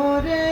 ওরে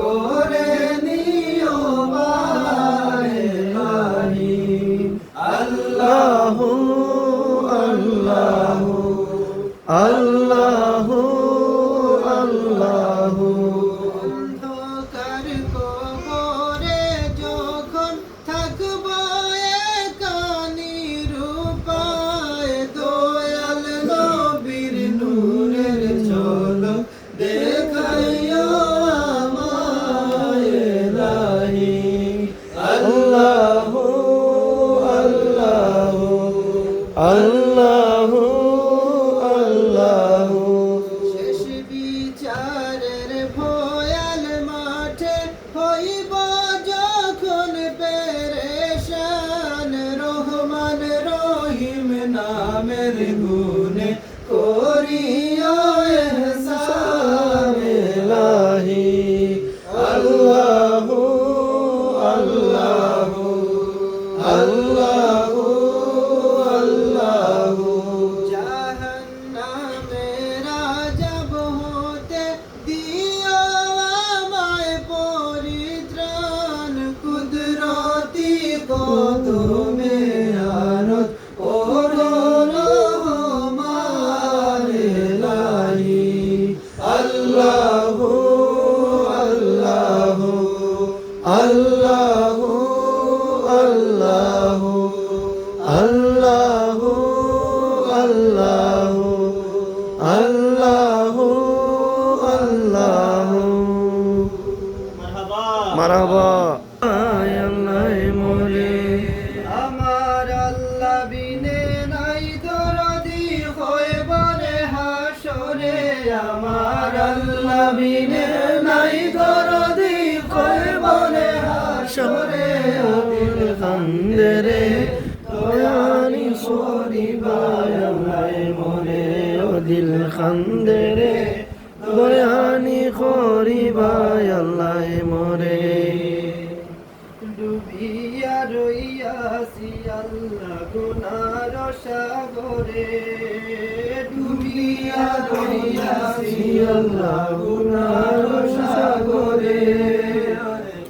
것 গুনে করিও এহসানেলাহি আল্লাহু। আমার আল্লাহ বিনে নাই দরদি কইবনে হাসরে আবির কান্দরে দয়ানি সরিবায় আমায় মনে ও দিল কান্দরে দয়ানি করিবায় আল্লাহ মরে ডুবিয়া রইয়াছি আল্লাহ গুনার সাগরে। ডুবিয়া রইয়াছি আল্লাহ গুনার সাগরে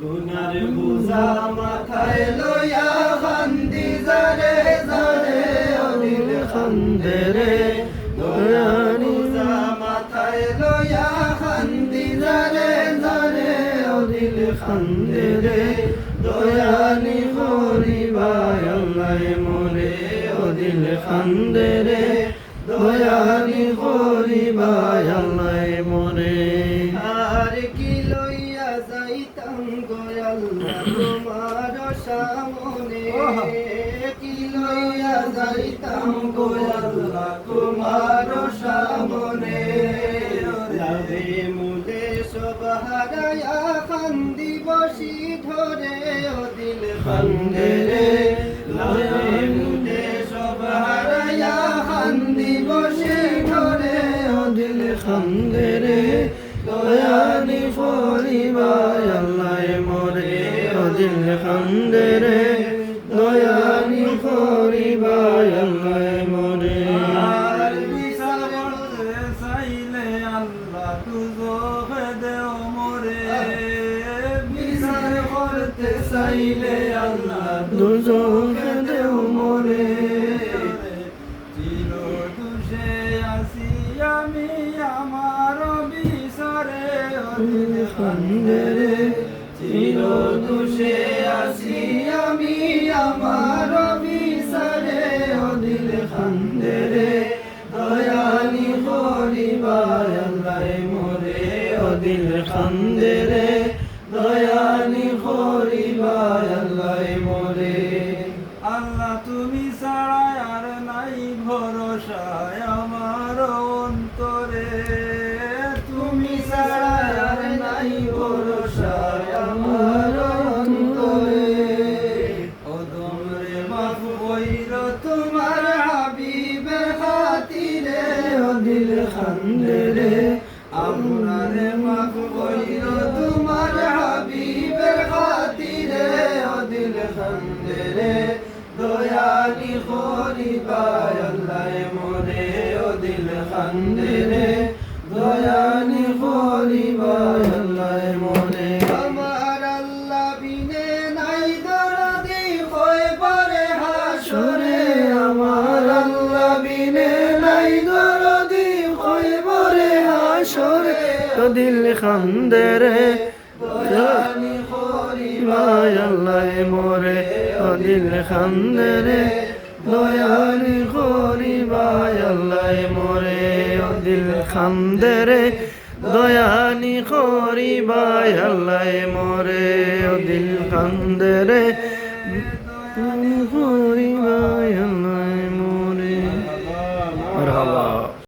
গুনার বুঝা মাথায় লইয়া খান্দি জারে জারে অনিল খান্দে রে খান্দি রে দয়ানি আল্লাহ মোরে অদিল খান্দে রে দয়ানি তোমার সামনে কি লইয়া যাইতাম গোয়াল্লা তোমার সামনে লাভে মুলে সব হারায়া খান্দি বসি ধরে ও দিল খান্দে রে লাভে মুলে সব হারায়া খান্দি বসি ধরে ও দিল খান্দে রে দয়ানি ফরিবায় আল্লাহ মোরে দিল রে দয়ানি ফরিবায় আল্লাহ মোরে। আর বিচার করতে চাইলে আল্লাহ দুজখে দেও মোরে। বিচার করতে চাইলে আল্লাহ দুজখে দুষে আছি আমি আমার বিচারে ও দিল খান্দে রে। দয়ানি করিবায় আল্লাহ মোরে অদিল দিল খান্দে রে কইর তোমার হাবিবের খাতিরে ও দিল খান্দে রে আপনারে মাফ কইর তোমার হাবিবের খাতিরে ও দিল খান্দে রে দয়ালি করিবায় আল্লাহ মোরে ও দিল খান্দে রে দিল খান্দে রে আল্লাহ মোরে। দিল খান্দে রে দয়ালি করিবায় আল্লাহ মোরে। দিল খান্দে রে দয়ানি করিবায় আল্লাহ মোরে। ও দিল খান্দে রে দয়ানি করিবায় আল্লাহ